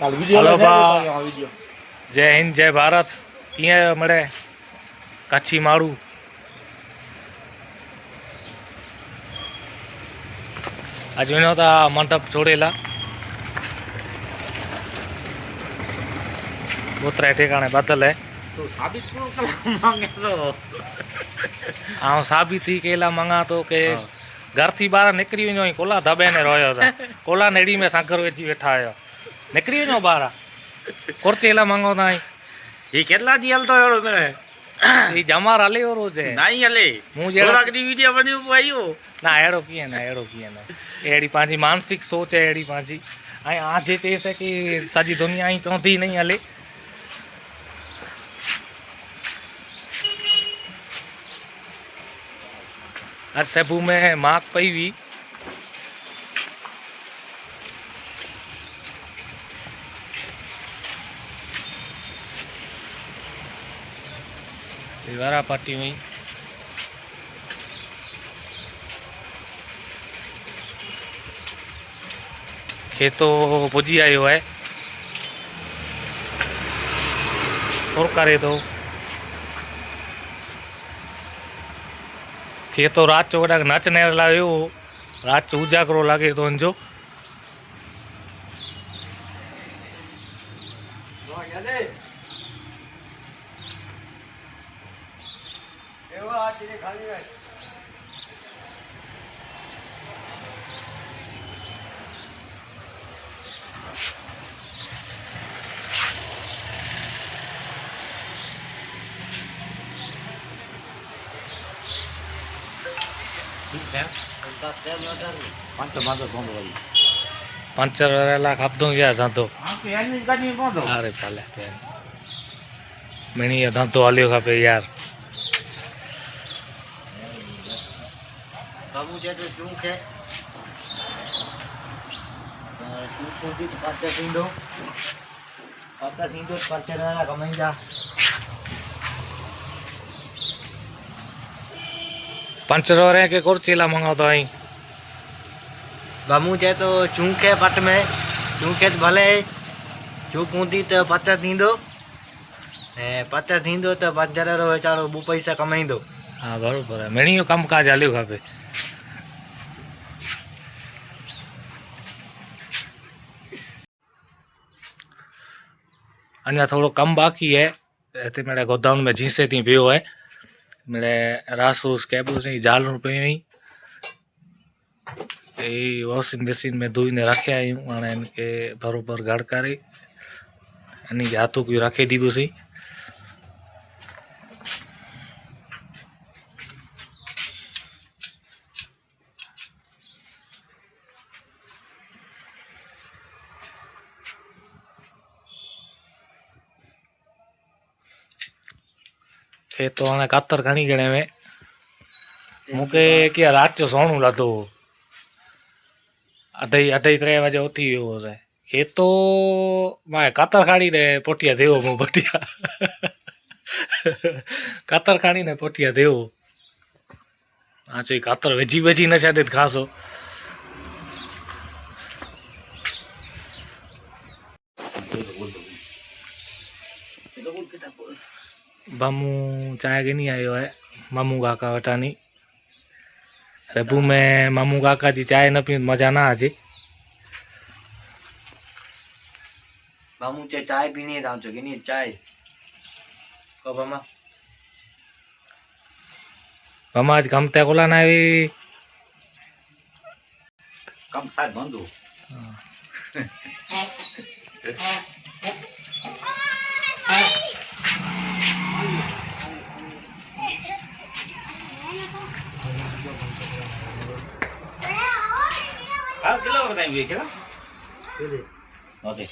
Hello બા. જય હિન્દ જય ભારત. ક્યાં મળે? કચ્છી માળું. આ જોઈને હતા મંડપ જોડેલા. ઉતરા ઠેકાણે બદલે. હું સાબિતથી કેલા મંગા તો? કે ઘરથી બહાર નીકળી કોલા ધબે ને રહ્યો હતો કોલા નેડી મેં સાંકર વેચી બેઠા આવ્યો નકરી નો બારા. ಕೊಡ್ತಿಲ್ಲ ಮಂಗೋ ನಾಯಿ ಈ ಕೆಲ್ಲ ದಿ ಅಲ್ತ ಹೇಳೋದ್ರೆ ಈ ಜಮಾರ್ ಅಲ್ಲಿ ಅವರು ನಾಯಿ ಅಲ್ಲಿ ಮೂಜೆ દી વિડિયો બન્યું ભાઈઓ ના એડો કીએ ના એડો કીએ ના. એડી પાંજી માનસિક સોચ હે એડી પાંજી અહીં આ જે છે છે કે સાજી દુનિયા અહીં ચોંધી નહીં હલે. આજ સબુ મેં માગ પૈવી. પછી વારાપાટી હોય. ખેતો પહોંચી આવ્યો હોય સરકારે તો. ખેતો રાત ચોડાક નાચને લાવે એવું રાત ઉજાગરો લાગે તો અંજો Yeah, એવા આ ચીજે ખાલી રહે પંચર લાખ આપતો ગયા ધંધો? અરે ભલે ધંધો હાલ્યો ખપે યાર. બાબુ છે તો શું છે? શું ખોટી ખર્ચા થીંદો ખર્ચા થીંદો ખર્ચા ના કમાઈ જા. પંચર રે કે કુર્ચીલા મંગાવતો અહીં? બામુ છે તો ચૂંકે પટ મેં ચૂંકે ભલે. ચૂંક ઊંધી તો પચાસ નીંદો ને પચાસ નીંદો તો પાંચ હજાર ચાલો બહુ પૈસા કમાઈ દો. હા બરોબર. મેણીઓ કામકાજ હાલ્યું ખાપે अञा थोरो कमु बाक़ी है हिते मिड़े गोदाउन में जीसे थी पियो आहे मिड़े रास रूस केबल्स जी जालूं पियूं हुई ई वॉशिंग मशीन में धोईने रखिया आहियूं हाणे हिन खे बराबरि गड़ करे हिन जी हाथूकियूं रखे ॾीबूसीं ખેતો અને કાતર ઘણી ગણે મેં મૂકે કે રાત સોનું લાધો. અઢી અઢી ત્રણ વાગે ઓથી એવો છે. ખેતો માં કાતર ખાડી ને પોટિયા દેવો હું પટિયા કાતર ખાડી ને પોટિયા દેવો હા છે કાતર વેજી વેજી ન છાડે ખાસો બોલ. બોલ. मामू चांहि गिनी आयो आहे मामू काका वटानी सेबू में मामू काका जी चांहि न पी मज़ा ना अचे બામુ છે ચાય પીણી જાઉં છું કે નહીં ચાય કહો બામા मामा आज कम ते कोला ना આવી કમ થાય બંધુ કેટલા વખત આવી ગયા? ઓકે